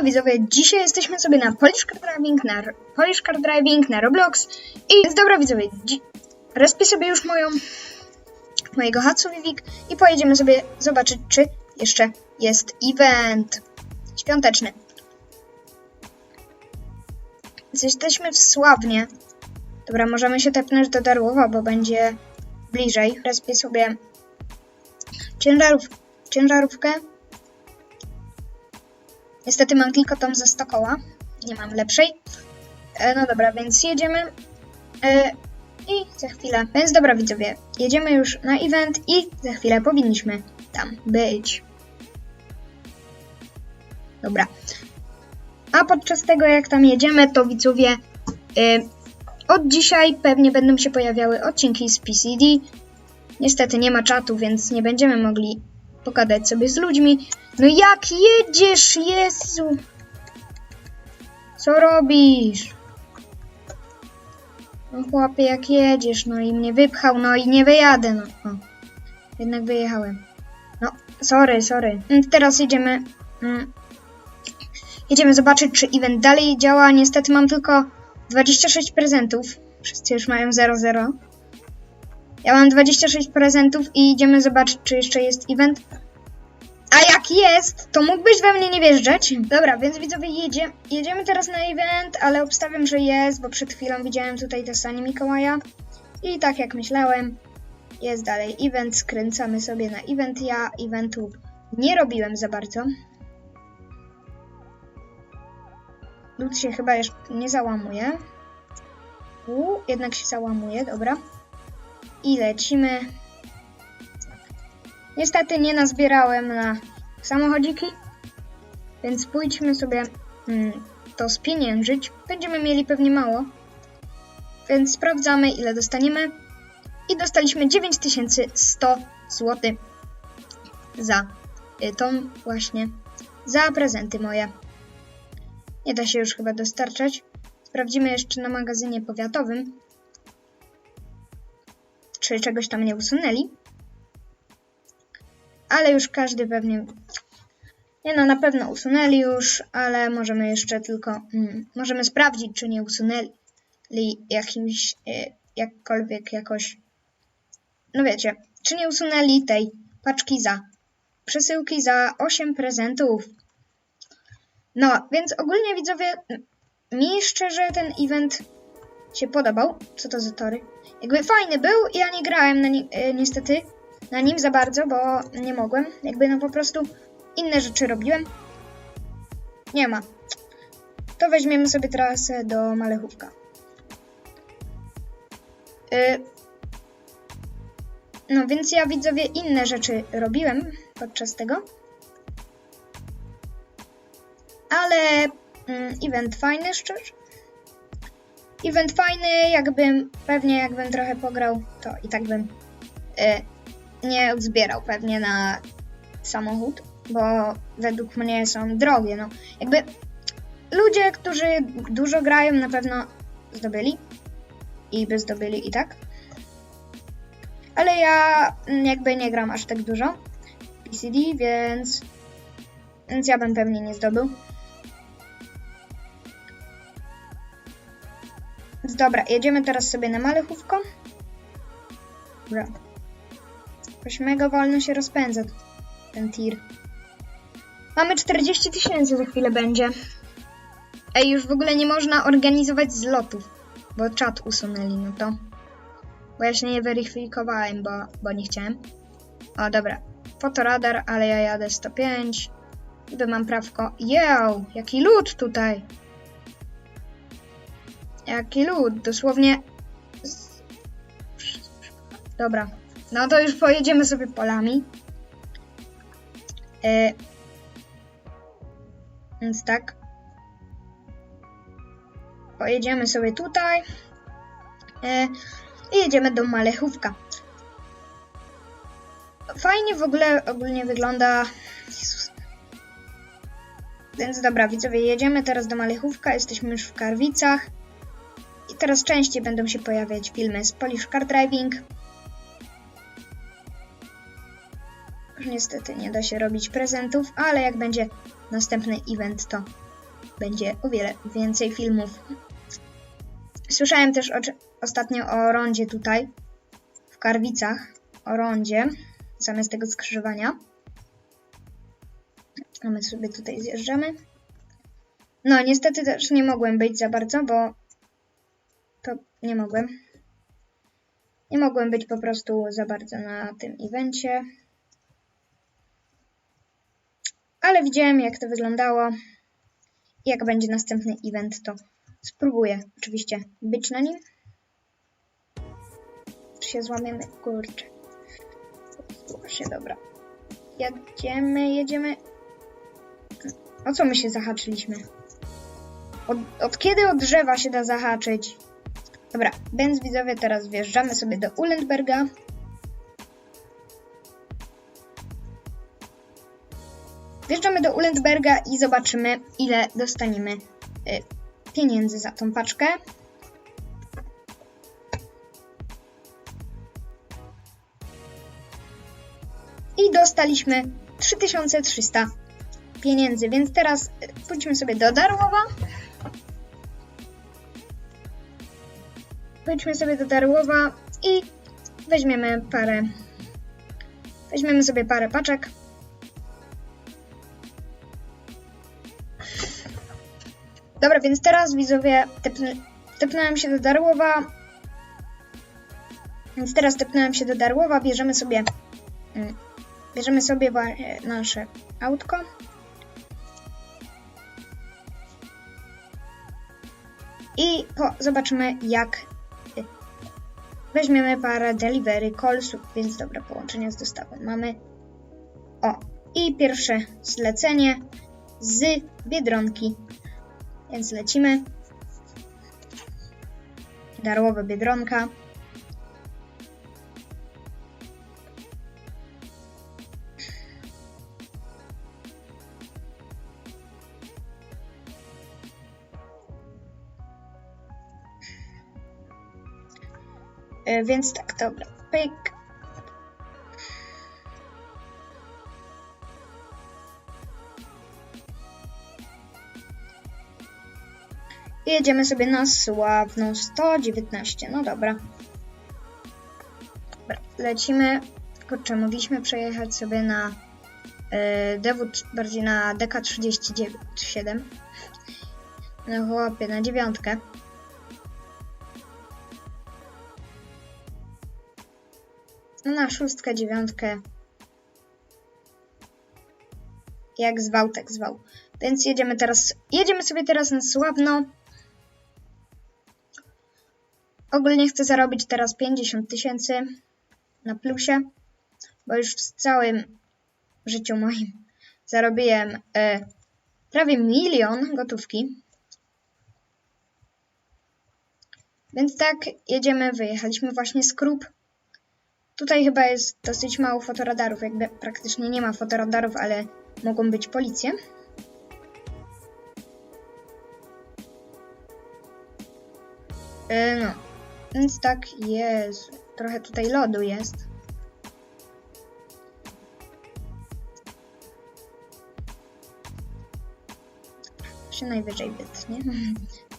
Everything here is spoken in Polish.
Siemano widzowie, dzisiaj jesteśmy sobie na Polish Car Driving, na Polish Car Driving, na Roblox i więc dobra widzowie, respię sobie już moją, mojego Hatsu Vivik i pojedziemy sobie zobaczyć, czy jeszcze jest event świąteczny. Więc jesteśmy w Sławnie. Dobra, możemy się tepnąć do Darłowa, bo będzie bliżej. Respię sobie ciężarów, ciężarówkę. Niestety mam tylko tą ze 100 koła. Nie mam lepszej. E, no dobra, więc jedziemy. E, I za chwilę. Więc dobra, widzowie. Jedziemy już na event i za chwilę powinniśmy tam być. Dobra. A podczas tego, jak tam jedziemy, to widzowie. E, od dzisiaj pewnie będą się pojawiały odcinki z PCD. Niestety nie ma czatu, więc nie będziemy mogli pogadać sobie z ludźmi. No jak jedziesz, Jezu! Co robisz? No chłopie, jak jedziesz, no i mnie wypchał, no i nie wyjadę, no. O, jednak wyjechałem. No, sorry, sorry. Mm, Teraz jedziemy... Mm, jedziemy zobaczyć, czy event dalej działa. Niestety mam tylko 26 prezentów. Wszyscy już mają 0-0. Ja mam 26 prezentów i idziemy zobaczyć, czy jeszcze jest event. A jak jest, to mógłbyś we mnie nie wjeżdżać. Dobra, więc widzowie, jedzie, jedziemy teraz na event, ale obstawiam, że jest, bo przed chwilą widziałem tutaj te sanie Mikołaja. I tak jak myślałem, jest dalej event, skręcamy sobie na event. Ja eventu nie robiłem za bardzo. Lud się chyba jeszcze nie załamuje. U, jednak się załamuje, dobra. I lecimy. Niestety nie nazbierałem na samochodziki, więc pójdźmy sobie mm, to spieniężyć. Będziemy mieli pewnie mało, więc sprawdzamy ile dostaniemy. I dostaliśmy 9100 zł za y, tą właśnie, za prezenty moje. Nie da się już chyba dostarczać. Sprawdzimy jeszcze na magazynie powiatowym, czy czegoś tam nie usunęli ale już każdy pewnie. Nie no, na pewno usunęli już, ale możemy jeszcze tylko. Mm, możemy sprawdzić, czy nie usunęli jakimś. Y, jakkolwiek jakoś. No wiecie, czy nie usunęli tej paczki za. Przesyłki za 8 prezentów. No, więc ogólnie widzowie, mi szczerze ten event się podobał. Co to za tory? Jakby fajny był, ja nie grałem na ni- y, niestety na nim za bardzo, bo nie mogłem. Jakby no po prostu inne rzeczy robiłem. Nie ma. To weźmiemy sobie trasę do Malechówka. Y, No więc ja widzowie inne rzeczy robiłem podczas tego. Ale mm, event fajny, szczerze. Event fajny, jakbym, pewnie jakbym trochę pograł, to i tak bym y, nie zbierał pewnie na samochód, bo według mnie są drogie. No, jakby ludzie, którzy dużo grają, na pewno zdobyli i by zdobyli i tak. Ale ja jakby nie gram aż tak dużo PCD, więc, więc ja bym pewnie nie zdobył. Dobra, jedziemy teraz sobie na Malechówko. Dobra. Jakoś mega wolno się rozpędza ten tir. Mamy 40 tysięcy za chwilę będzie. Ej, już w ogóle nie można organizować zlotów, bo czat usunęli, no to. Bo ja się nie weryfikowałem, bo, bo nie chciałem. O, dobra. Fotoradar, ale ja jadę 105. Niby mam prawko. Jeł, jaki lód tutaj. Jaki lód, dosłownie. Dobra, no to już pojedziemy sobie polami. E, więc tak. Pojedziemy sobie tutaj. E, I jedziemy do Malechówka. Fajnie w ogóle ogólnie wygląda. Jezus. Więc dobra, widzowie, jedziemy teraz do Malechówka. Jesteśmy już w Karwicach. Teraz częściej będą się pojawiać filmy z Polish Car Driving. Niestety nie da się robić prezentów, ale jak będzie następny event, to będzie o wiele więcej filmów. Słyszałem też o, ostatnio o rondzie tutaj, w Karwicach, o rondzie, zamiast tego skrzyżowania. A my sobie tutaj zjeżdżamy. No, niestety też nie mogłem być za bardzo, bo nie mogłem. Nie mogłem być po prostu za bardzo na tym evencie. Ale widziałem, jak to wyglądało. Jak będzie następny event, to spróbuję oczywiście być na nim. Czy się złamiemy? Kurczę. Właśnie, dobra. Jedziemy, jedziemy. O co my się zahaczyliśmy? Od, od kiedy od drzewa się da zahaczyć? Dobra, więc widzowie, teraz wjeżdżamy sobie do Ullenberga. Wjeżdżamy do Ullenberga i zobaczymy, ile dostaniemy y, pieniędzy za tą paczkę. I dostaliśmy 3300 pieniędzy, więc teraz y, pójdźmy sobie do Darłowa. Pójdźmy sobie do Darłowa i weźmiemy parę. Weźmiemy sobie parę paczek. Dobra, więc teraz widzowie tepnę, tepnąłem się do Darłowa. Więc teraz tepnąłem się do Darłowa, bierzemy sobie mm, bierzemy sobie e, nasze autko. I po, zobaczymy jak weźmiemy parę delivery callsów, więc dobra, połączenia z dostawą mamy. O, i pierwsze zlecenie z Biedronki. Więc lecimy. Darłowa Biedronka. Więc tak, dobra. Pyk. I jedziemy sobie na sławną 119. No dobra. Dobra, lecimy. Kurczę, mogliśmy przejechać sobie na yy, bardziej na DK37. No chłopie, na dziewiątkę. Na szóstkę, dziewiątkę. Jak zwał, tak zwał. Więc jedziemy teraz, jedziemy sobie teraz na Sławno. Ogólnie chcę zarobić teraz 50 tysięcy na plusie, bo już w całym życiu moim zarobiłem e, prawie milion gotówki. Więc tak, jedziemy, wyjechaliśmy właśnie z Krup. Tutaj chyba jest dosyć mało fotoradarów, jakby praktycznie nie ma fotoradarów, ale mogą być policje. E, no, więc tak jest. Trochę tutaj lodu jest. Się najwyżej wytnie.